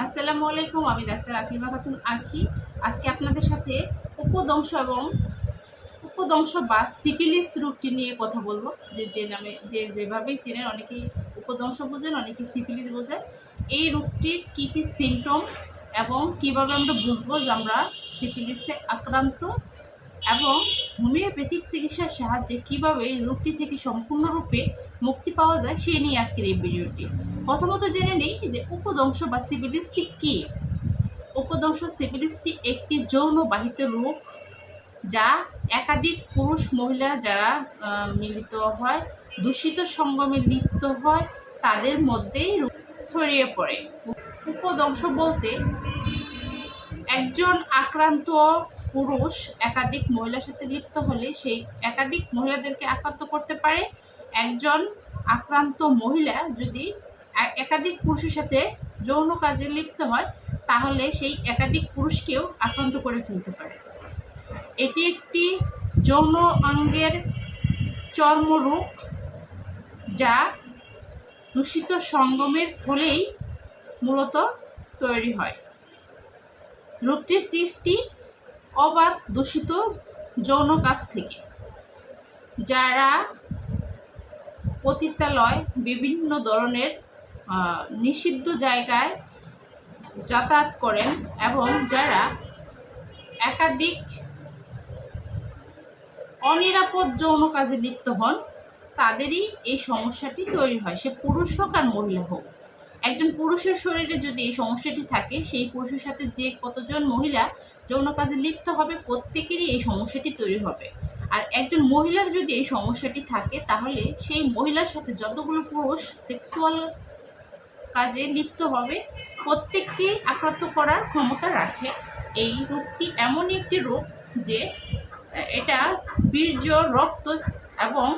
আসসালামু আলাইকুম, আমি ডাক্তার আকিবা খাতুন আখি। আজকে আপনাদের সাথে উপদংশ এবং উপদংশ বা সিপিলিস রোগটি নিয়ে কথা বলব। যে যে নামে, যে যেভাবেই চেনেন, অনেকেই উপদংশ বোঝেন, অনেকেই সিপিলিস বোঝেন। এই রোগটির কী কী সিমটম এবং কীভাবে আমরা বুঝব যে আমরা সিপিলিসে আক্রান্ত এবং হোমিওপ্যাথিক চিকিৎসার সাহায্যে কীভাবে এই রোগটি থেকে সম্পূর্ণরূপে মুক্তি পাওয়া যায়, সে নিয়ে আজকের এই ভিডিওটি। প্রথমত জেনে নিই যে উপদংশ বা সিপিলিসটি কী? উপদংশ সিপিলিসটি একটি যৌনবাহিত রোগ যা একাধিক পুরুষ মহিলা যারা মিলিত হয়, দূষিত সঙ্গমে লিপ্ত হয়, তাদের মধ্যেই ছড়িয়ে পড়ে। উপদংশ বলতে একজন আক্রান্ত পুরুষ একাধিক মহিলার সাথে লিপ্ত হলে সেই একাধিক মহিলাদেরকে আক্রান্ত করতে পারে। একজন আক্রান্ত মহিলা যদি একাধিক পুরুষের সাথে যৌন কাজে লিপ্ত হয়, তাহলে সেই একাধিক পুরুষকেও আক্রান্ত করে ফেলতে পারে। এটি একটি যৌন অঙ্গের চর্মরোগ যা দূষিত সঙ্গমের ফলেই মূলত তৈরি হয়। রোগটির সৃষ্টি অবাধ দূষিত যৌন কাজ থেকে, যারা পতিতালয় বিভিন্ন ধরনের নিষিদ্ধ জায়গায় যাতায়াত করেন এবং যারা একাধিক অনিরাপদ যৌন কাজে লিপ্ত হন, তাদেরই এই সমস্যাটি তৈরি হয়। সে পুরুষ হোক আর মহিলা হোক। একজন পুরুষের শরীরে যদি এই সমস্যাটি থাকে, সেই পুরুষের সাথে যে কতজন মহিলা যৌন কাজে লিপ্ত হবে, প্রত্যেকেরই এই সমস্যাটি তৈরি হবে। আর একজন মহিলার যদি এই সমস্যাটি থাকে, তাহলে সেই মহিলার সাথে যতগুলো পুরুষ সেক্সুয়াল কাজে লিপ্ত হবে প্রত্যেককেই আক্রান্ত করার ক্ষমতা রাখে। এই রোগটি এমনই একটি রোগ যে, এটা বীর্য, রক্ত এবং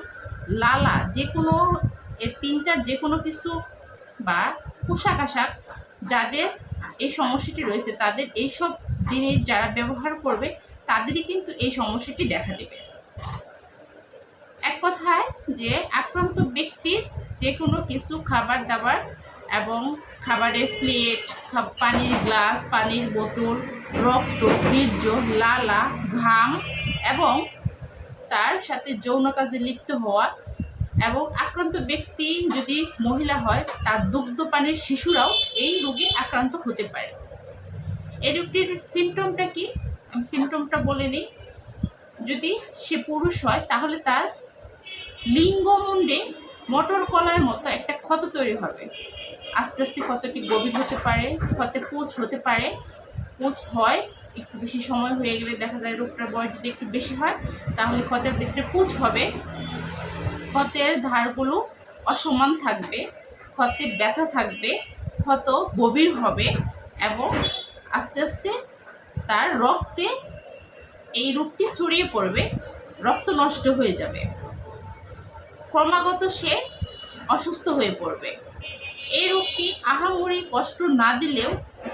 লালা যে কোনো এর তিনটার যে কোনো কিছু বা পোশাক আশাক যাদের এই সমস্যাটি রয়েছে, তাদের এইসব জিনিস যারা ব্যবহার করবে, তাদেরই কিন্তু এই সমস্যাটি দেখা দেবে। এক কথায় যে, আক্রান্ত ব্যক্তির যে কোনো কিছু খাবার দাবার এবং খাবারের প্লেট পানির গ্লাস, পানির বোতল, রক্ত, বীর্য, লালা, ঘাম এবং তার সাথে যৌন কাজে লিপ্ত হওয়া এবং আক্রান্ত ব্যক্তি যদি মহিলা হয়, তার দুগ্ধপানের শিশুরাও এই রোগে আক্রান্ত হতে পারে। এই রোগটির সিমটমটা কি? আমি সিমটমটা বলে নিই। যদি সে পুরুষ হয়, তাহলে তার লিঙ্গমুণ্ডে মটর কলার মতো একটা ক্ষত তৈরি হবে। আস্তে আস্তে ক্ষতটি গভীর হতে পারে, ক্ষতে পুঁজ হতে পারে। পুঁজ হয়, একটু বেশি সময় হয়ে গেলে দেখা যায় রোগটার বয়স যদি একটু বেশি হয়, তাহলে ক্ষতের ভিতরে পুঁজ হবে। ক্ষতের ধারগুলো অসমান থাকবে, ক্ষতে ব্যথা থাকবে, ক্ষত গভীর হবে এবং আস্তে আস্তে তার রক্তে এই রোগটি ছড়িয়ে পড়বে, রক্ত নষ্ট হয়ে যাবে। ক্রমাগত সে অসুস্থ হয়ে পড়বে। এই রোগটি আহামরি কষ্ট না দিলেও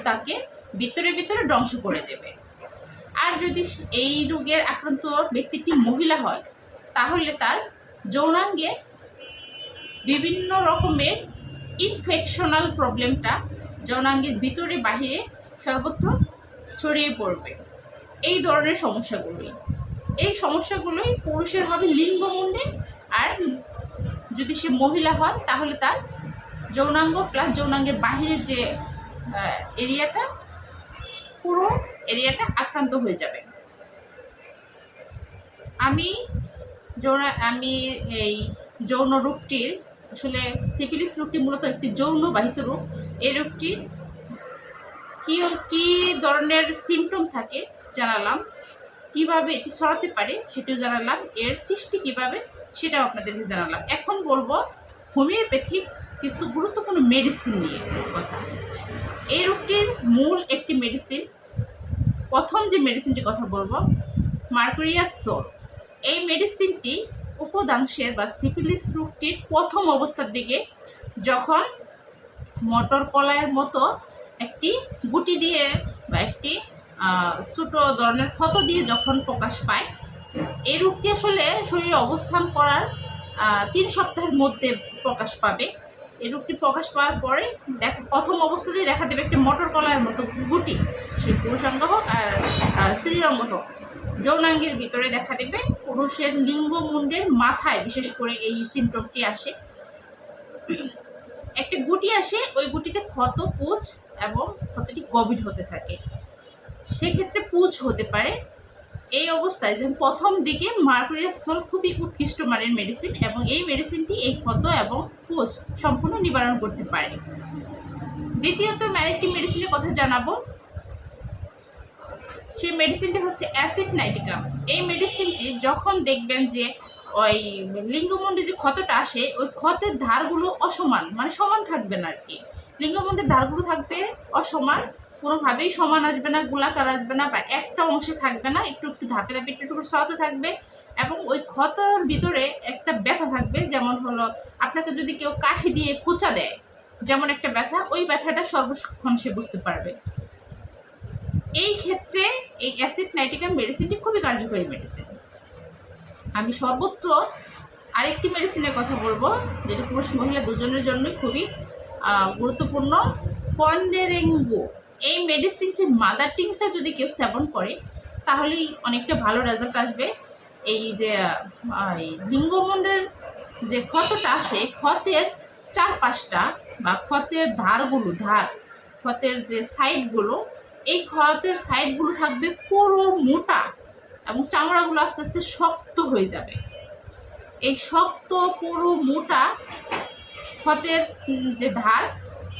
তাকে ভিতরে ভিতরে ধ্বংস করে দেবে। আর যদি এই রোগের আক্রান্ত ব্যক্তিটি মহিলা হয়, তাহলে তার যৌনাঙ্গে বিভিন্ন রকমের ইনফেকশনাল প্রবলেমটা যৌনাঙ্গের ভিতরে বাহিরে সর্বত্র ছড়িয়ে পড়বে। এই ধরনের সমস্যাগুলোই। এই সমস্যাগুলোই পুরুষের হবে লিঙ্গমুণ্ডে আর যদি সে মহিলা হয় তাহলে তার যৌনাঙ্গ প্লাস যৌনাঙ্গের বাহিরে যে এরিয়াটা, পুরো এরিয়াটা আক্রান্ত হয়ে যাবে। আমি যৌন, আমি এই যৌন রোগটির আসলে সিপিলিস রোগটি মূলত একটি যৌনবাহিত রোগ এই রোগটির কি কি ধরনের সিমটম থাকে জানালাম। কীভাবে এটি সরাতে পারে সেটিও জানালাম। এর সৃষ্টি কীভাবে সেটাও আপনাদেরকে জানালাম। এখন বলব হোমিওপ্যাথিক কিছু গুরুত্বপূর্ণ মেডিসিন নিয়ে কথা। এই রোগটির মূল একটি মেডিসিন প্রথম যে মেডিসিনটির কথা বলব, মার্কুরিয়াস সোল এই মেডিসিনটি উপদাংশের বা সিফিলিস রোগটির প্রথম অবস্থার দিকে যখন মটর কলাইয়ের মতো একটি গুটি দিয়ে বা একটি ছোট ধরনের ক্ষত দিয়ে যখন প্রকাশ পায়, এই রোগটি আসলে শরীরে অবস্থান করার তিন সপ্তাহের মধ্যে প্রকাশ পাবে। এই রোগটি প্রকাশ পাওয়ার পরে দেখা, প্রথম অবস্থাতেই দেখা দেবে একটি মটর কলার মতো গুটি। সে পুরুষাঙ্গ হোক আর স্ত্রীরঙ্গ হোক। যৌনাঙ্গের ভিতরে দেখা দেবে পুরুষের লিঙ্গ মুন্ডের মাথায়, বিশেষ করে এই সিমটমটি আসে। একটা গুটি আসে, ওই গুটিতে ক্ষত, পুঁজ এবং ক্ষতটি গভীর হতে থাকে। সেক্ষেত্রে পুঁজ হতে পারে। এই অবস্থায় যেমন প্রথম দিকে মার্কুরিয়াস সোল খুবই উৎকৃষ্ট মানের মেডিসিন এবং এই মেডিসিনটি এই ক্ষত এবং পুঁজ সম্পূর্ণ নিবারণ করতে পারে। দ্বিতীয়ত আরেকটি মেডিসিনের কথা জানাব। সেই মেডিসিনটি হচ্ছে অ্যাসিড নাইটিকাম এই মেডিসিনটি যখন দেখবেন যে ওই লিঙ্গমন্ডে যে ক্ষতটা আসে, ওই ক্ষতের ধারগুলো অসমান মানে সমান থাকবে না আর কি লিঙ্গমন্ডের ধারগুলো থাকবে অসমান, কোনোভাবেই সমান আসবে না, গোলাকার আসবে না, বা একটা অংশে থাকবে না, একটু একটু ধাপে ধাপে একটু একটু সরাতে থাকবে এবং ওই ক্ষতর ভিতরে একটা ব্যথা থাকবে, যেমন হলো আপনাকে যদি কেউ কাঠি দিয়ে খোঁচা দেয়, যেমন একটা ব্যথা, ওই ব্যথাটা সর্বক্ষণ সে বুঝতে পারবে। এই ক্ষেত্রে এই অ্যাসিড নাইট্রিকাম মেডিসিনটি খুবই কার্যকরী মেডিসিন আমি সর্বত্র আরেকটি মেডিসিনের কথা বলব, যেটা পুরুষ মহিলা দুজনের জন্যই খুবই গুরুত্বপূর্ণ। পন্ডেরেঙ্গো। এই মেডিসিনটি মাদার টিংচার যদি কেউ সেবন করে, তাহলেই অনেকটা ভালো রেজাল্ট আসবে। এই যে লিঙ্গমন্ডের যে ক্ষতটা আসে ক্ষতের চারপাশটা বা ক্ষতের ধারগুলো, ধার, ক্ষতের যে সাইডগুলো এই খরতের সাইডগুলো থাকবে পুরো মোটা এবং চামড়াগুলো আস্তে আস্তে শক্ত হয়ে যাবে। এই শক্ত, পুরো মোটা ক্ষতের যে ধার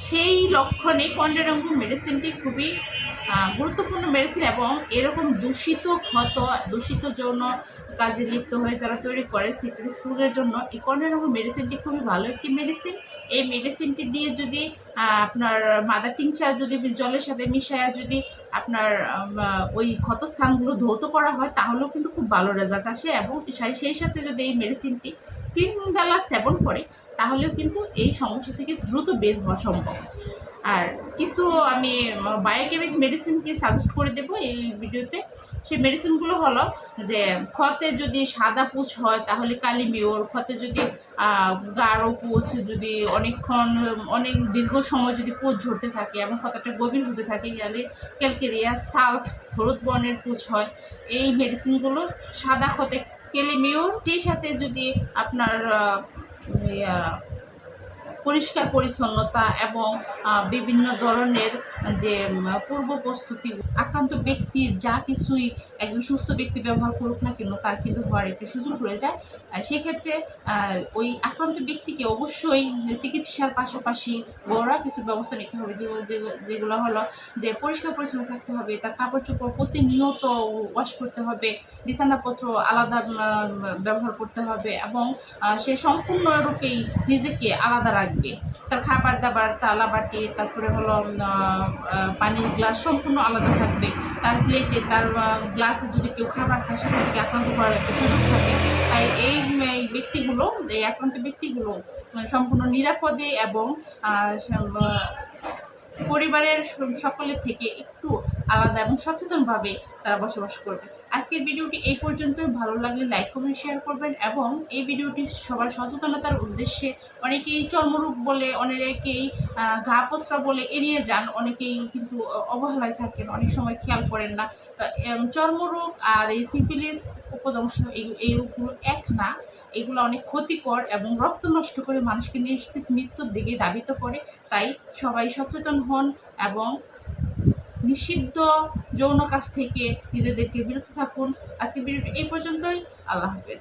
সেই লক্ষণে কন্ডেরঙ্গ মেডিসিনটি খুবই গুরুত্বপূর্ণ মেডিসিন এবং এরকম দূষিত ক্ষত, দূষিত যৌন কাজে লিপ্ত হয়ে যারা তৈরি করে সিপিরিস ফুলের জন্য, এই কন্ডেরঙ্গ মেডিসিনটি খুবই ভালো একটি মেডিসিন এই মেডিসিনটি দিয়ে যদি আপনার মাদার টিংচার যদি, জলের সাথে মিশায়া যদি আপনার ওই ক্ষতস্থানগুলো ধৌত করা হয়, তাহলেও কিন্তু খুব ভালো রেজাল্ট আসে এবং সেই- সাথে যদি এই মেডিসিনটি তিন বেলা সেবন করে, তাহলেও কিন্তু এই সমস্যা থেকে দ্রুত বের হওয়া সম্ভব। আর কিছু আমি বায়োকেমিক মেডিসিনকে সাজেস্ট করে দেবো এই ভিডিওতে। সেই মেডিসিনগুলো হলো যে, ক্ষতে যদি সাদা পুঁজ হয়, তাহলে কালিমিওর, ক্ষতে যদি গাঢ় পুঁজ যদি অনেকক্ষণ, অনেক দীর্ঘ সময় যদি পোচ ঝরতে থাকে এবং ক্ষতটা গভীর হতে থাকে গেলে ক্যালকেরিয়া, সালফ, হলুদ বর্ণের পোচ হয়। এই মেডিসিনগুলো সাদা ক্ষতে কেলেমেও সেই সাথে যদি আপনার পরিষ্কার পরিচ্ছন্নতা এবং বিভিন্ন ধরনের যে পূর্ব প্রস্তুতি, আক্রান্ত ব্যক্তির যা কিছুই একজন সুস্থ ব্যক্তি ব্যবহার করুক না কেন, তার কিন্তু হওয়ার একটি সুযোগ রয়ে যায়। সেক্ষেত্রে ওই আক্রান্ত ব্যক্তিকে অবশ্যই চিকিৎসার পাশাপাশি বড়রা কিছু ব্যবস্থা নিতে হবে। যেগুলো হলো যে, পরিষ্কার পরিচ্ছন্ন থাকতে হবে, তার কাপড় চোপড় প্রতিনিয়ত ওয়াশ করতে হবে, বিছানাপত্র আলাদা ব্যবহার করতে হবে এবং সে সম্পূর্ণরূপেই নিজেকে আলাদা রাখবে। তার খাবার দাবার তালা বাটি, তারপরে হলো পানির গ্লাস সম্পূর্ণ আলাদা থাকবে। তার প্লেটে তার গ্লাসে যদি কেউ খাবার খায়, সেটা থেকে আক্রান্ত করার একটা সুযোগ থাকে। তাই এই ব্যক্তিগুলো, এই আক্রান্ত ব্যক্তিগুলো সম্পূর্ণ নিরাপদে এবং পরিবারের সকলের থেকে একটু আলাদা এবং সচেতনভাবে তারা বসবাস করবে। আজকের ভিডিওটি এই পর্যন্তই। ভালো লাগলে লাইক, কমেন্ট, শেয়ার করবেন এবং এই ভিডিওটি সবার সচেতনতার উদ্দেশ্যে অনেকেই চর্মরূপ বলে, অনেকেই ঘা পচরা বলে এড়িয়ে যান, অনেকেই কিন্তু অবহেলায় থাকেন, অনেক সময় খেয়াল করেন না। চর্মরোগ আর এই সিপিলিস উপদংশ এই এই রোগগুলো এক না। এগুলো অনেক ক্ষতিকর এবং রক্ত নষ্ট করে মানুষকে নিশ্চিত মৃত্যুর দিকে দাবিত করে। তাই সবাই সচেতন হন এবং নিষিদ্ধ যৌন কাজ থেকে নিজেদেরকে বিরত থাকুন। আজকে ভিডিওটি এই পর্যন্তই। আল্লাহ হাফেজ।